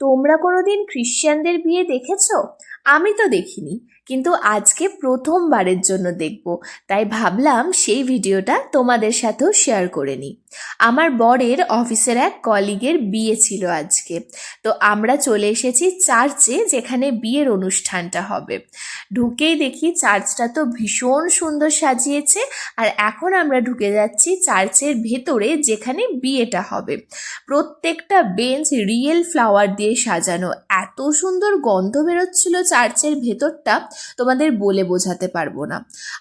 তোমরা কোনোদিন খ্রিশ্চানদের বিয়ে দেখেছ? আমি তো দেখিনি, কিন্তু আজকে প্রথমবারের জন্য দেখব। তাই ভাবলাম সেই ভিডিওটা তোমাদের সাথেও শেয়ার করে নিই। আমার বরের অফিসের এক কলিগের বিয়ে ছিল আজকে। তো আমরা চলে এসেছি চার্চে, যেখানে বিয়ের অনুষ্ঠানটা হবে। ঢুকেই দেখি চার্চটা তো ভীষণ সুন্দর সাজিয়েছে আর এখন আমরা ঢুকে যাচ্ছি চার্চের ভেতরে, যেখানে বিয়েটা হবে। প্রত্যেকটা বেঞ্চ রিয়েল ফ্লাওয়ার দিয়ে সাজানো। এত সুন্দর গন্ধ বেরোচ্ছিল চার্চের ভেতরটা, তোমাদের বলে বোঝাতে পারব না।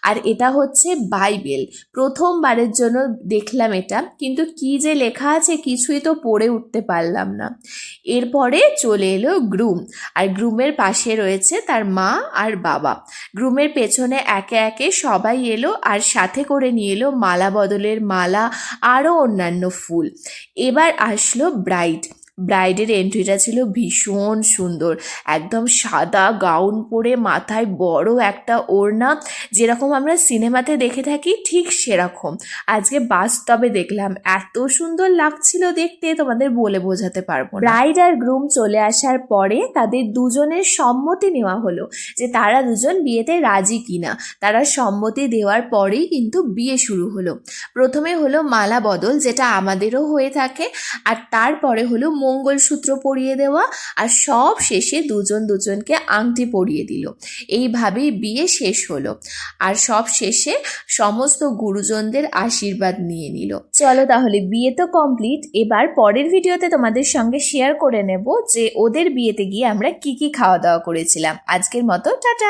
আর এটা হচ্ছে বাইবেল। প্রথমবারের জন্য দেখলাম এটা, কিন্তু কি যে লেখা আছে কিছুই তো পড়ে উঠতে পারলাম না। এরপরে চলে এলো গ্রুম, আর গ্রুমের পাশে রয়েছে তার মা আর বাবা। গ্রুমের পেছনে একে একে সবাই এলো, আর সাথে করে নিয়ে এলো মালা বদলের মালা আরও অন্যান্য ফুল। এবার আসলো ব্রাইড। ব্রাইডের এন্ট্রিটা ছিল ভীষণ সুন্দর। একদম সাদা গাউন পরে মাথায় বড় একটা ওড়না, যেরকম আমরা সিনেমাতে দেখে থাকি ঠিক সেরকম। আজকে বাস্তবে দেখলাম, এত সুন্দর লাগছিল দেখতে, তোমাদের বলে বোঝাতে পারব ব্রাইড আর গ্রুম চলে আসার পরে তাদের দুজনের সম্মতি নেওয়া হলো যে তারা দুজন বিয়েতে রাজি কিনা। তারা সম্মতি দেওয়ার পরেই কিন্তু বিয়ে শুরু হলো। প্রথমে হলো মালা বদল, যেটা আমাদেরও হয়ে থাকে, আর তারপরে হলো মঙ্গলসূত্র পরিয়ে দেওয়া আর সব শেষে দুজন দুজনকে আংটি পরিয়ে দিল। এইভাবেই বিয়ে শেষ হলো। আর সব শেষে সমস্ত গুরুজনদের আশীর্বাদ নিয়ে নিল। চলো তাহলে বিয়ে তো কমপ্লিট এবার পরের ভিডিওতে তোমাদের সঙ্গে শেয়ার করে নেব যে ওদের বিয়েতে গিয়ে আমরা কি কি খাওয়া দাওয়া করেছিলাম। আজকের মতো, টাটা!